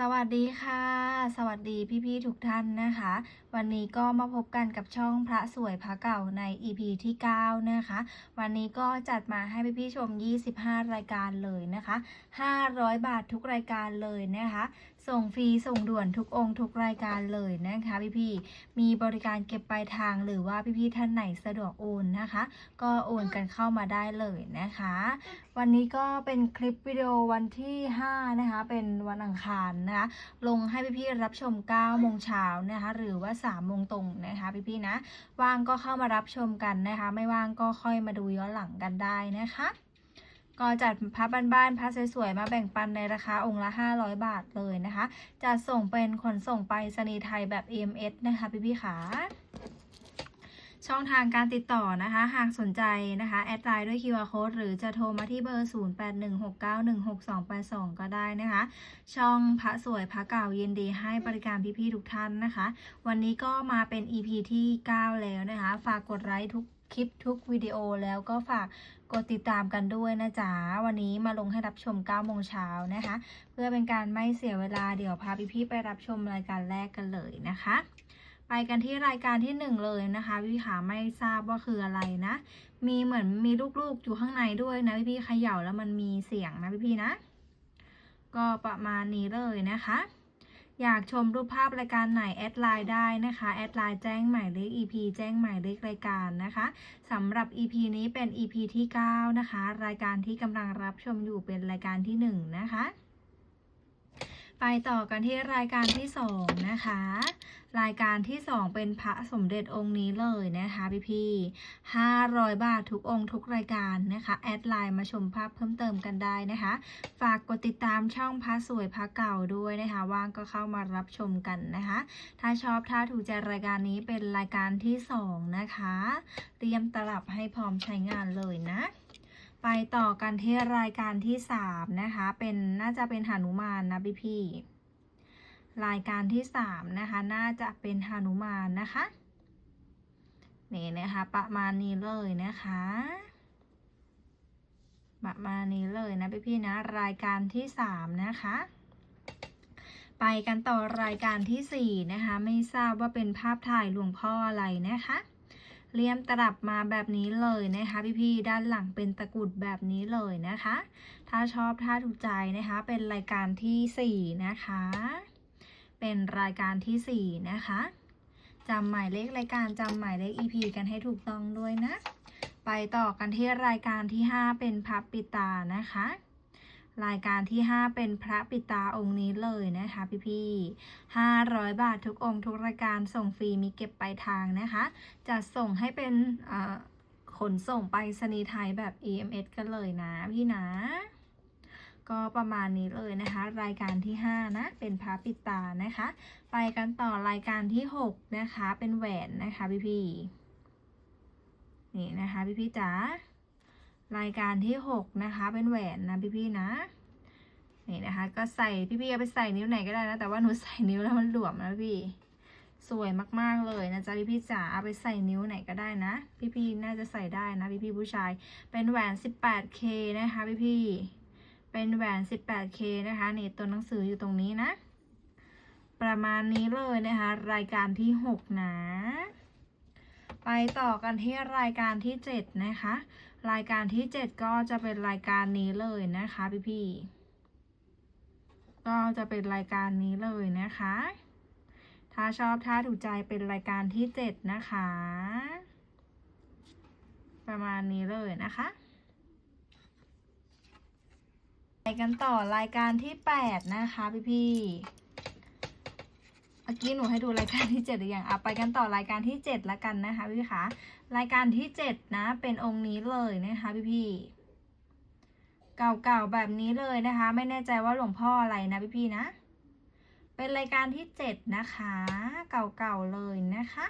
สวัสดีค่ะ สวัสดีพี่ๆทุกท่านนะคะ วันนี้ก็มาพบกันกับช่องพระสวยพระเก่าใน EP ที่ 9 นะคะ วันนี้ก็จัดมาให้พี่ๆชม 25 รายการเลยนะคะ 500 บาททุกรายการเลยนะคะ ส่งฟรีส่งด่วนทุกองค์ทุกรายการเลยนะคะพี่ๆมีบริการเก็บปลายทางหรือว่าพี่ๆท่านไหนสะดวกโอนนะคะ ก็โอนกันเข้ามาได้เลยนะคะ วันนี้ก็เป็นคลิปวิดีโอวันที่ 5 นะคะ เป็นวันอังคารนะคะลงให้พี่ๆรับชม9โมงเช้านะคะ หรือว่า3โมงตรงนะคะพี่ๆนะว่างก็เข้ามารับชมกันนะคะ ไม่ว่างก็ค่อยมาดูย้อนหลังกันได้นะคะ ก็จัดพระบ้านๆพระสวยๆ มาแบ่งปันในราคาองค์ละ 500 บาทเลยนะคะ จะส่งเป็นขนส่งไปรษณีไทยแบบ EMS นะคะพี่ๆขาช่องทางการติดต่อนะคะ หากสนใจนะคะ แอดไลน์ด้วย QR code หรือจะโทรมาที่เบอร์ 0816916282 ก็ได้นะคะ ช่องพระสวยพระเก่ายินดีให้บริการพี่ๆทุกท่านนะคะ วันนี้ก็มาเป็น EP ที่ 9 แล้วนะคะ ฝากกดไลค์ทุกคลิปทุกวิดีโอแล้วก็ฝากกดติดตามกันด้วยนะจ๊ะ วันนี้มาลงให้รับชม9โมงเช้านะคะ เพื่อเป็นการไม่เสียเวลาเดี๋ยวพาพี่ๆไปรับชมรายการแรกกันเลยนะคะ ไปกันที่รายการที่หนึ่งเลยนะคะพี่ขาไม่ทราบว่าคืออะไรนะ มีเหมือนมีลูกๆอยู่ข้างในด้วยนะพี่ๆเขย่าแล้วมันมีเสียงนะพี่ๆนะ ก็ประมาณนี้เลยนะคะ อยากชมรูปภาพรายการไหนแอดไลน์ได้นะคะ แอดไลน์แจ้งหมายเลข EP แจ้งหมายเลขรายการนะคะสำหรับ EP นี้เป็น EP ที่ 9 นะคะ รายการที่กำลังรับชมอยู่เป็นรายการที่ 1 นะคะ ไปต่อกันที่รายการที่2นะคะ รายการที่2เป็นพระสมเด็จองค์นี้เลยนะคะพี่พี่ๆ500บาททุกองค์ทุกรายการนะคะ แอดไลน์มาชมภาพเพิ่มเติมกันได้นะคะ ฝากกดติดตามช่องพระสวยพระเก่าด้วยนะคะ ว่างก็เข้ามารับชมกันนะคะ ถ้าชอบถ้าถูกใจรายการนี้เป็นรายการที่2นะคะ เตรียมตลับให้พร้อมใช้งานเลยนะ ไปต่อกันที่รายการที่3นะคะ เป็นน่าจะเป็นหานุมานนะพี่พี่ๆรายการที่3นะคะ น่าจะเป็นหานุมานนะคะนี่นะคะ ประมาณนี้เลยนะคะ ประมาณนี้เลยนะพี่ๆนะ รายการที่สามนะคะ ไปกันต่อรายการที่สี่นะคะ ไม่ทราบว่าเป็นภาพถ่ายหลวงพ่ออะไรนะคะ เลี่ยมตลับมาแบบนี้เลยนะคะพี่ๆด้านหลังเป็นตะกุดแบบนี้เลยนะคะ ถ้าชอบถ้าถูกใจนะคะ เป็นรายการที่สี่นะคะ เป็นรายการที่สี่นะคะจำหมายเลขรายการจำหมายเลข EP กันให้ถูกต้องด้วยนะ ไปต่อกันที่รายการที่ 5 เป็นพระปิตานะคะ รายการที่ 5 เป็นพระปิตาองค์นี้เลยนะคะ พี่ๆ500 บาททุกองค์ทุกรายการส่งฟรีมีเก็บปลายทางนะคะ จะส่งให้เป็นขนส่งไปรษณีไทยแบบ EMS กันเลยนะพี่นะ ก็ประมาณนี้เลยนะคะ รายการที่ 5 นะ เป็นพระปิตานะคะ ไปกันต่อรายการที่ 6 นะคะ เป็นแหวนนะคะพี่ๆนี่นะคะพี่พี่ๆจ๋า รายการที่หกนะคะ เป็นแหวนนะพี่พี่ๆนะ นี่นะคะ ก็ใส่พี่พี่ๆเอาไปใส่นิ้วไหนก็ได้นะ แต่ว่าหนูใส่นิ้วแล้วมันหลวมนะพี่ สวยมากๆเลยนะจ๊ะพี่ๆจ๋าเอาไปใส่นิ้วไหนก็ได้นะ พี่พี่ๆน่าจะใส่ได้นะพี่พี่ๆผู้ชาย เป็นแหวน 18K นะคะพี่พี่ๆเป็นแหวน 18K นะคะนี่ตัวหนังสืออยู่ตรงนี้นะ ประมาณนี้เลยนะคะ รายการที่หกนะ ไปต่อกันที่รายการที่ 7 นะคะ รายการที่ 7 ก็จะเป็นรายการนี้เลยนะคะ พี่พี่ๆก็จะเป็นรายการนี้เลยนะคะ ถ้าชอบถ้าถูกใจเป็นรายการที่ 7 นะคะ ประมาณนี้เลยนะคะไปกันต่อรายการที่ 8 นะคะพี่พี่ๆ เมื่อกี้หนูให้ดูรายการที่เจ็ดหรือยังอะไปกันต่อรายการที่เจ็ดละกันนะคะพี่คะรายการที่เจ็ดนะ เป็นองค์นี้เลยนะคะพี่พี่ๆเก่าๆแบบนี้เลยนะคะ ไม่แน่ใจว่าหลวงพ่ออะไรนะพี่พี่ๆนะ เป็นรายการที่เจ็ดนะคะ เก่าๆเลยนะคะ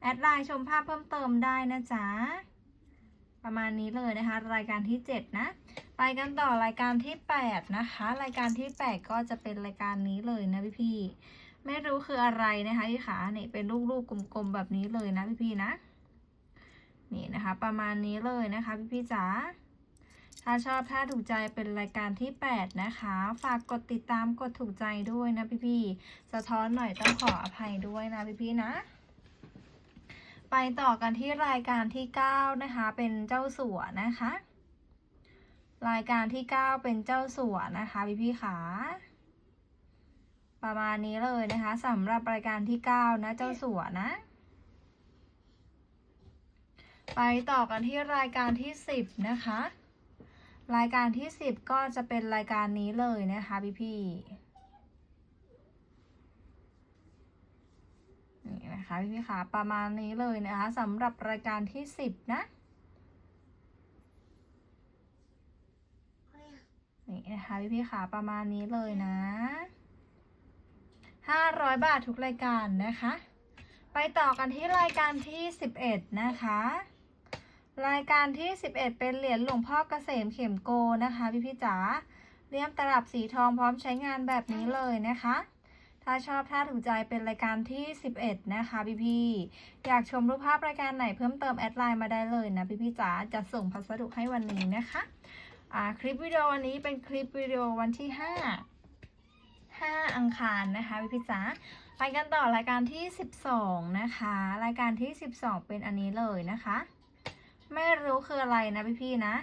แอดไลน์ชมภาพเพิ่มเติมได้นะจ๊ะประมาณนี้เลยนะคะ รายการที่เจ็ดนะไปกันต่อรายการที่แปดนะคะ รายการที่แปดก็จะเป็นรายการนี้เลยนะพี่พี่ๆ ไม่รู้คืออะไรนะคะพี่ขาเนี่ยเป็นลูกๆกลมๆแบบนี้เลยนะพี่ๆนะ นี่นะคะ ประมาณนี้เลยนะคะพี่ๆจ๋าถ้าชอบถ้าถูกใจเป็นรายการที่ 8 นะคะ ฝากกดติดตามกดถูกใจด้วยนะพี่ๆสะท้อนหน่อยต้องขออภัยด้วยนะพี่ๆนะ ไปต่อกันที่รายการที่ 9 นะคะ เป็นเจ้าสัวนะคะ รายการที่ 9 เป็นเจ้าสัวนะคะพี่ๆขา ประมาณนี้เลยนะคะสำหรับรายการที่ 9 นะ เจ้าสัวนะ ไปต่อกันที่รายการที่ 10 นะคะ รายการที่ 10 ก็จะเป็นรายการนี้เลยนะคะพี่พี่นี่นะคะพี่พี่คะประมาณนี้เลยนะคะสำหรับรายการที่ 10 นะนี่นะคะพี่พี่คะประมาณนี้เลยนะ 500 บาททุกรายการนะคะ ไปต่อกันที่รายการที่ 11 นะคะ รายการที่ 11 เป็นเหรียญหลวงพ่อเกษมเข็มโกนะคะพี่พี่จ๋าเลี่ยมตลับสีทองพร้อมใช้งานแบบนี้เลยนะคะ ถ้าชอบถ้าถูกใจเป็นรายการที่ 11 นะคะพี่พี่อยากชมรูปภาพรายการไหนเพิ่มเติมแอดไลน์มาได้เลยนะพี่พี่จ๋าจะส่งพัสดุให้วันนี้นะคะคลิปวิดีโอวันนี้เป็นคลิปวิดีโอวันที่ 5 5 อังคารนะคะพี่พี่ๆจ๋าไปกันต่อรายการที่ 12 นะคะ รายการที่ 12 เป็นอันนี้เลยนะคะ ไม่รู้คืออะไรนะพี่พี่ๆนะ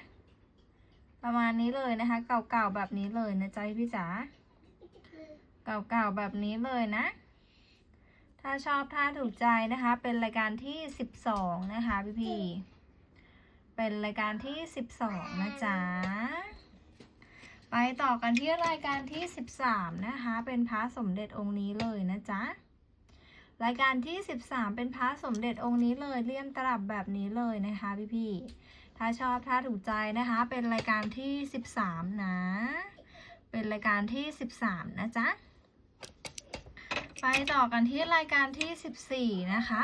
ประมาณนี้เลยนะคะ เก่าๆแบบนี้เลยนะจ๊ะพี่จ๋าเก่าๆแบบนี้เลยนะ ถ้าชอบถ้าถูกใจนะคะ เป็นรายการที่ 12 นะคะพี่พี่ๆเป็นรายการที่ 12 นะจ๊ะ ไปต่อกันที่รายการที่ 13 นะคะ เป็นพระสมเด็จองค์นี้เลยนะจ๊ะ รายการที่ 13 เป็นพระสมเด็จองค์นี้เลยเลี่ยมตลับแบบนี้เลยนะคะพี่ๆถ้าชอบถ้าถูกใจนะคะ เป็นรายการที่ 13 นะ เป็นรายการที่ 13 นะจ๊ะไปต่อกันที่รายการที่ 14 นะคะ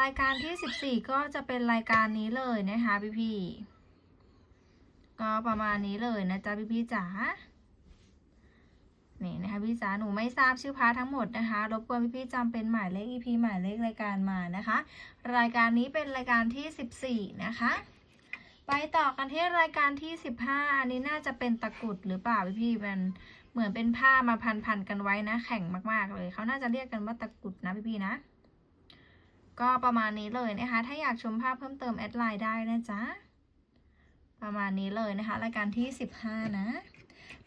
รายการที่ 14 ก็จะเป็นรายการนี้เลยนะคะพี่ๆ ก็ประมาณนี้เลยนะจ๊ะพี่ๆจ๋านี่นะคะพี่จ๋าหนูไม่ทราบชื่อพาร์ททั้งหมดนะคะ รบกวนพี่ๆจำเป็นหมายเลข EP หมายเลขรายการมานะคะ รายการนี้เป็นรายการที่ 14 นะคะ ไปต่อกันที่รายการที่ 15 อันนี้น่าจะเป็นตะกรุดหรือเปล่าพี่ๆมันเหมือนเป็นผ้ามาพันๆกันไว้นะ แข็งมากๆเลยเขาน่าจะเรียกกันว่าตะกรุดนะพี่ๆนะ ก็ประมาณนี้เลยนะคะ ถ้าอยากชมภาพเพิ่มเติมแอดไลน์ได้นะจ๊ะ ประมาณนี้เลยนะคะ รายการที่ 15 นะ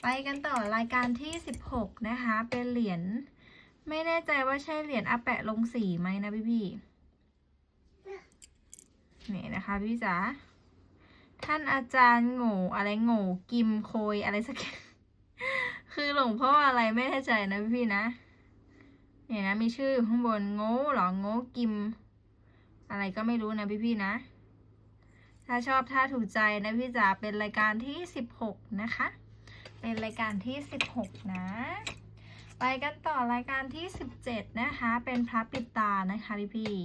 ไปกันต่อรายการที่ 16 นะคะ เป็นเหรียญไม่แน่ใจว่าใช่เหรียญอาแปะลงสีไหมนะพี่พี่นี่นะคะพี่จ๋าท่านอาจารย์โง่อะไรโง่กิมโคยอะไรสักอย่างคือหลวงพ่ออะไรไม่แน่ใจนะพี่พี่ๆนะเนี่ยนะมีชื่ออยู่ข้างบนโง่หรอโง่กิม อะไรก็ไม่รู้นะพี่พี่ๆนะ ถ้าชอบถ้าถูกใจนะพี่จ๋าเป็นรายการที่ 16 นะคะ เป็นรายการที่ 16 นะ ไปกันต่อรายการที่ 17 นะคะ เป็นพระปิดตานะคะพี่พี่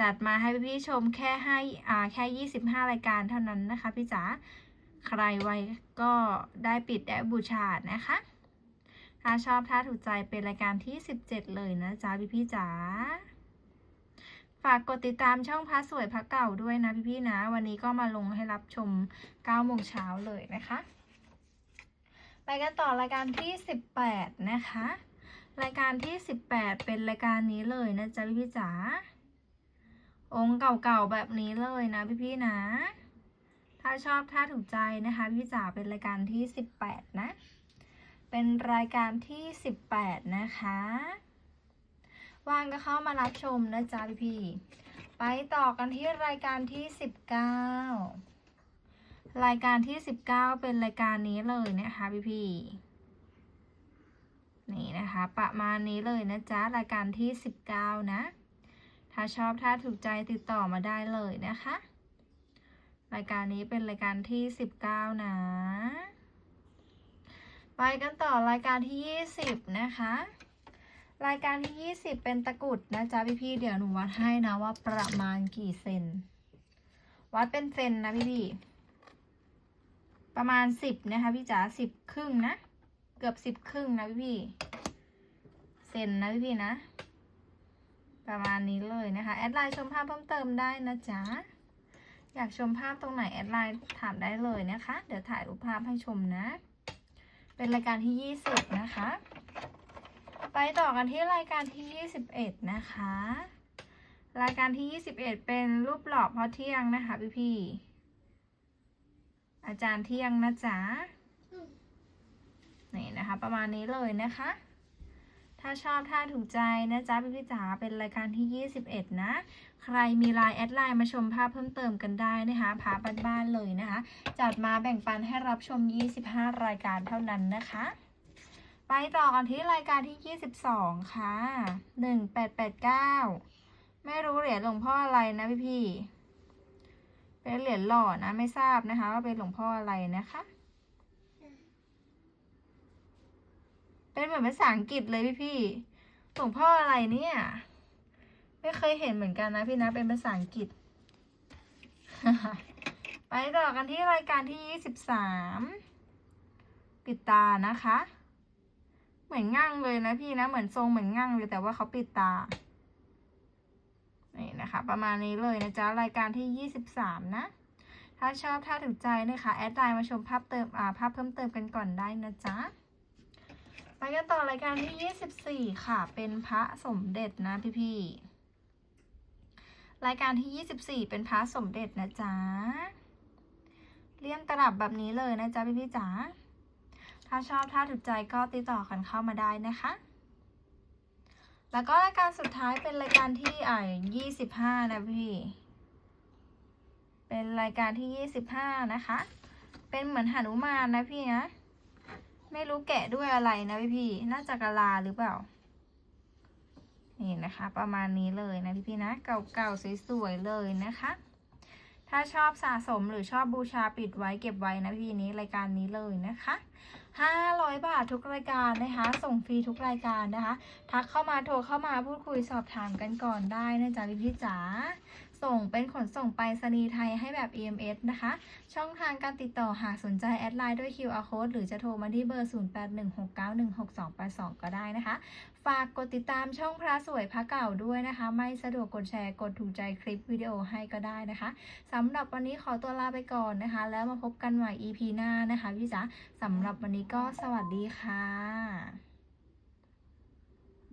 จัดมาให้พี่พี่ชมแค่ให้อ่าแค่ 25 รายการเท่านั้นนะคะพี่จ๋าใครไว้ก็ได้ปิดได้บูชานะคะ ถ้าชอบถ้าถูกใจเป็นรายการที่ 17 เลยนะจ๊ะพี่พี่จ๋า ฝากกดติดตามช่องพระสวยพระเก่าด้วยนะพี่ๆนะ วันนี้ก็มาลงให้รับชม9โมงเช้าเลยนะคะ ไปกันต่อรายการที่ 18 นะคะ รายการที่ 18 เป็นรายการนี้เลยนะจ๊ะพี่ๆจ๋าองค์เก่าๆแบบนี้เลยนะพี่ๆนะ ถ้าชอบถ้าถูกใจนะคะพี่จ๋าเป็นรายการที่ 18 นะ เป็นรายการที่ 18 นะคะ ว่างก็เข้ามารับชมนะจ๊ะพี่พี่ไปต่อกันที่รายการที่ 19 รายการที่ 19 เป็นรายการนี้เลยนะคะพี่พี่นี่นะคะ ประมาณนี้เลยนะจ๊ะรายการที่ 19 นะ ถ้าชอบถ้าถูกใจติดต่อมาได้เลยนะคะ รายการนี้เป็นรายการที่ 19 นะ ไปกันต่อรายการที่ 20 นะคะ รายการที่ 20 เป็นตะกุดนะจ๊ะพี่พี่เดี๋ยวหนูวัดให้นะว่าประมาณกี่เซน วัดเป็นเซนนะพี่พี่ประมาณ 10 นะคะพี่จ๋า10 ครึ่งนะ เกือบ 10 ครึ่งนะพี่พี่เซนนะพี่พี่นะ ประมาณนี้เลยนะคะแอดไลน์ชมภาพเพิ่มเติมได้นะจ๊ะอยากชมภาพตรงไหนแอดไลน์ถามได้เลยนะคะ เดี๋ยวถ่ายรูปภาพให้ชมนะ เป็นรายการที่ 20 นะคะ ไปต่อกันที่รายการที่ 21 นะคะ รายการที่ 21 เป็นรูปหล่อพอเที่ยงนะคะพี่พี่ๆอาจารย์เที่ยงนะจ๊ะนี่นะคะ ประมาณนี้เลยนะคะ ถ้าชอบถ้าถูกใจนะจ๊ะพี่พี่ๆจ๋าเป็นรายการที่ 21 นะ ใครมีไลน์แอดไลน์มาชมภาพเพิ่มเติมกันได้นะคะพาบ้านๆเลยนะคะ จัดมาแบ่งปันให้รับชม 25 รายการเท่านั้นนะคะ ไปต่อกันที่รายการที่ 22 ค่ะ 1889 ไม่รู้เหรียญหลวงพ่ออะไรนะพี่พี่ เป็นเหรียญหล่อนะ ไม่ทราบนะคะว่าเป็นหลวงพ่ออะไรนะคะ เป็นเหมือนภาษาอังกฤษเลยพี่พี่ หลวงพ่ออะไรเนี่ย ไม่เคยเห็นเหมือนกันนะพี่นะ เป็นภาษาอังกฤษ ไปต่อกันที่รายการที่ยี่สิบสามปิดตานะคะ เหมือนงั่งเลยนะพี่นะ เหมือนทรงเหมือนงั่งเลยแต่ว่าเขาปิดตา นี่นะคะ ประมาณนี้เลยนะจ๊ะ รายการที่ยี่สิบสามนะ ถ้าชอบถ้าถูกใจนะคะ แอดไลน์มาชมภาพเติมอ่าภาพเพิ่มเติมกันก่อนได้นะจ๊ะไปกันต่อรายการที่ 24 ค่ะ เป็นพระสมเด็จนะพี่พี่ๆรายการที่ 24 เป็นพระสมเด็จนะจ๊ะ เลี่ยมตลับแบบนี้เลยนะจ๊ะพี่พี่ๆจ๋า ถ้าชอบถ้าถูกใจก็ติดต่อกันเข้ามาได้นะคะ แล้วก็รายการสุดท้ายเป็นรายการที่อ่า25นะพี่ เป็นรายการที่25นะคะ เป็นเหมือนหนุมานนะพี่นะ ไม่รู้แกะด้วยอะไรนะพี่พี่ น่าจะกะลาหรือเปล่า นี่นะคะ ประมาณนี้เลยนะพี่พี่นะ เก่าๆสวยๆเลยนะคะถ้าชอบสะสมหรือชอบบูชาปิดไว้เก็บไว้นะพี่นี้รายการนี้เลยนะคะ 500 บาททุกรายการนะคะ ส่งฟรีทุกรายการนะคะ ทักเข้ามาโทรเข้ามาพูดคุยสอบถามกันก่อนได้นะจ๊ะพี่พี่จ๋า ส่งเป็นขนส่งไปรษณีย์ไทยให้แบบ EMS นะคะ ช่องทางการติดต่อหากสนใจแอดไลน์ด้วย QR code หรือจะโทรมาที่เบอร์ 0816916282 ก็ได้นะคะ ฝากกดติดตามช่องพระสวยพระเก่าด้วยนะคะ ไม่สะดวกกดแชร์กดถูกใจคลิปวิดีโอให้ก็ได้นะคะสำหรับวันนี้ขอตัวลาไปก่อนนะคะ แล้วมาพบกันใหม่ EP หน้านะคะพี่จ๋าสำหรับวันนี้ก็สวัสดีค่ะ